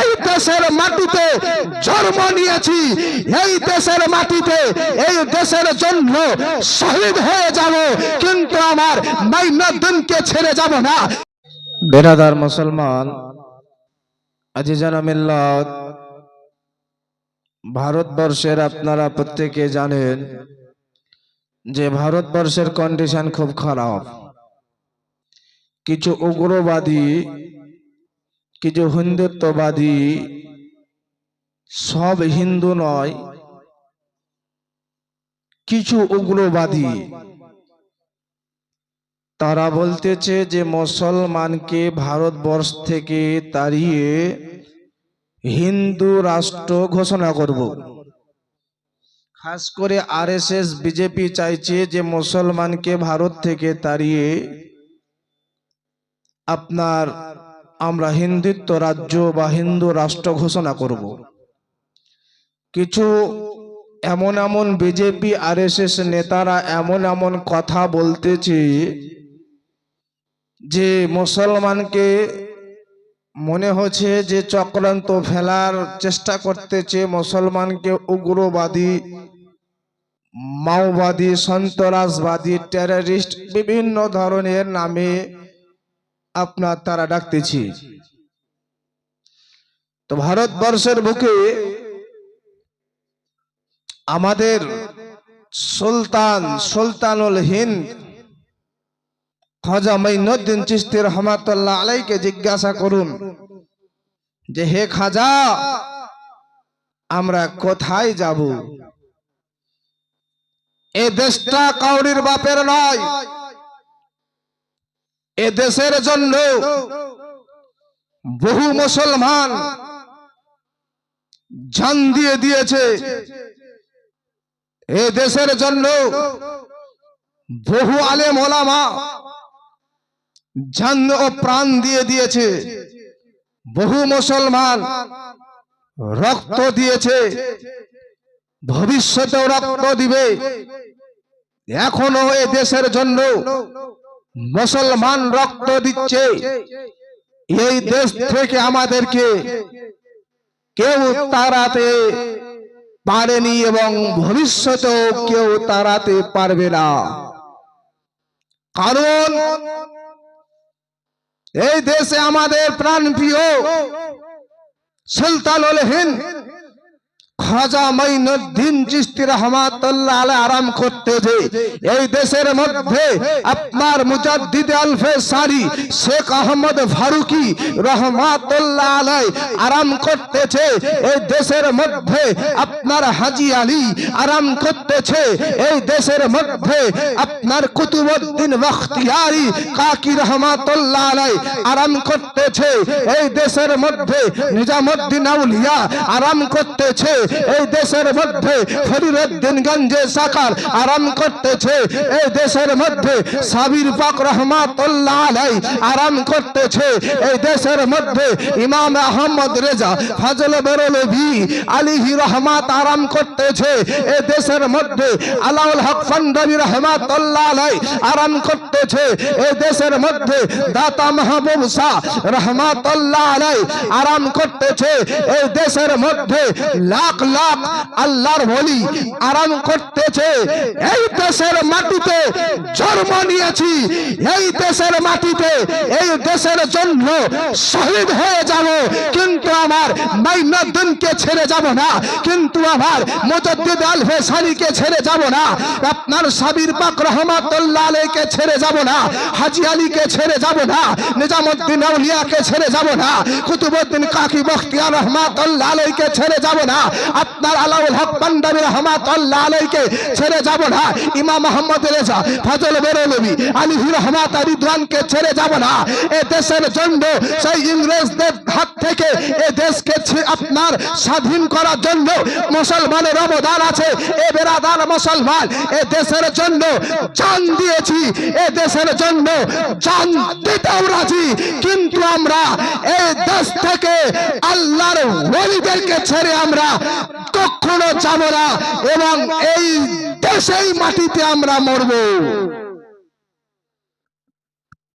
এই দেশের মাটিতে জন্ম নিয়েছি। এই দেশের মাটিতে, এই দেশের জন্য শহীদ হয়ে যাব। কিন্তু আমার ছেড়ে যাব না। বেরাদার মুসলমান, আজিজানা ভারতবর্ষের আপনারা প্রত্যেকে জানেন যে ভারতবর্ষের কন্ডিশন খুব খারাপ। কিছু উগ্রবাদী কিছু হিন্দুত্ববাদী, সব হিন্দু নয়, কিছু উগ্রবাদী। তারা বলতেছে যে মুসলমানকে ভারতবর্ষ থেকে তাড়িয়ে হিন্দু রাষ্ট্র ঘোষণা করব। খাস করে আরএসএস, বিজেপি চাইছে যে মুসলমানকে ভারত থেকে তাড়িয়ে আপনার আমরা হিন্দুত্ব রাজ্য বা হিন্দু রাষ্ট্র ঘোষণা করব। কিছু এমন এমন বিজেপি, আরএসএস নেতারা এমন এমন কথা বলতেছে যে মুসলমানকে মনে হচ্ছে যে চক্রান্ত ফেলার চেষ্টা করতেছে মুসলমানকে উগ্রবাদী, মাওবাদী, সন্ত্রাসবাদী টেরারিস্ট বিভিন্ন ধরনের নামে আপনার তারা ডাকতেছি তো ভারতবর্ষের বুকে আমাদের সুলতান সুলতানুল হিন্দ খাজা মাইনুদ্দিন চিস্তি রহমাতুল্লাহ আলাইকে জিজ্ঞাসা করুন যে হে খাজা আমরা কোথায় যাব? এ দেশটা কাউরির বাপের নয়। এ দেশের জন্য বহু মুসলমান জান দিয়ে দিয়েছে। এ দেশের জন্য বহু আলেম ওলামা জান ও প্রাণ দিয়ে দিয়েছে। বহু মুসলমান রক্ত দিয়েছে। ভবিষ্যতেও রক্ত দিবে। এখনও এ দেশের জন্য মুসলমান রক্ত দিচ্ছে। এই দেশ থেকে আমাদেরকে কেউ তাড়াতে পারেনি এবং ভবিষ্যতেও কেউ তাড়াতে পারবে না। কারণ এই দেশে আমাদের প্রাণ প্রিয় সুলতানুল হিন্দ খাজা মাইনুদ্দিন চিস্তি রহমাতুল্লাহ আলাইহি আরাম করতেছে এই দেশের মধ্যে আপনার মুজাদ্দিদ আলফে সারি শেখ আহমদ ফারুকি রহমাতুল্লাহ আলাইহি আরাম করতেছে। এই দেশের মধ্যে আপনার হাজি আলী আরাম করতেছে। এই দেশের মধ্যে আপনার কুতুবউদ্দিন বখতিয়ারি কাকি রহমাতুল্লাহ আলাইহি আরাম করতেছে। এই দেশের মধ্যে নিজামুদ্দিন আউলিয়া আরাম করতেছে। এই দেশের মধ্যে ফরিরুদ্দিনগঞ্জে সাকার আরাম করতেছে। এই দেশের মধ্যে সাবির পাক রহমাতুল্লাহ আলাই আরাম করতেছে। এই দেশের মধ্যে ইমাম আহমদ রেজা, ফজল বেরলভি, আলিহি রহমাত আরাম করতেছে। এই দেশের মধ্যে আলাউল হক ফন্ডারি রহমাতুল্লাহ আলাই আরাম করতেছে। এই দেশের মধ্যে দাতা মাহবুব শাহ রহমাতুল্লাহ আলাই আরাম করতেছে। এই দেশের মধ্যে লাখ লাখ আল্লাহর বলি আরাম করতেছে। এই দেশের মাটিতে জন্ম নিয়েছি। এই দেশের মাটিতে, এই দেশের জন্য শহীদ হয়ে যাব। কিন্তু আমার মাইনুদ্দিনকে ছেড়ে যাব না। কিন্তু আমার মুজাদ্দিদ আল ফেসানিকে ছেড়ে যাব না। আপনার সাবির পাক রহমাতুল্লাহ আলাইকে ছেড়ে যাব না। হাজি আলীকে ছেড়ে যাব না। নিজামুদ্দিন আউলিয়াকে ছেড়ে যাব না। কুতুবউদ্দিন কাকি বখতিয়ার রহমাতুল্লাহ আলাইকে ছেড়ে যাব না। আপনার আলাউল হক পান্ডাবি রহমাতুল্লাহ আলাইকে ছেড়ে যাব না। ইমাম মোহাম্মদ রেজা, ফজল বেরলবি, আলী রহমাত রিদওয়ানকে ছেড়ে যাব না। এ দেশের জন্য সেই ইংরেজদের হাত থেকে এ দেশকে আপনার স্বাধীন করার জন্য মুসলমানের অবদান আছে। এ বেরাদার মুসলমান, এ দেশের জন্য জান দিয়েছি। এ দেশের জন্য জান দিতেও রাজি। কিন্তু আমরা এই দেশ থেকে আল্লাহর ওলিদেরকে ছেড়ে আমরা কখনো যাব না এবং এই দেশেই মাটিতে আমরা মরবো।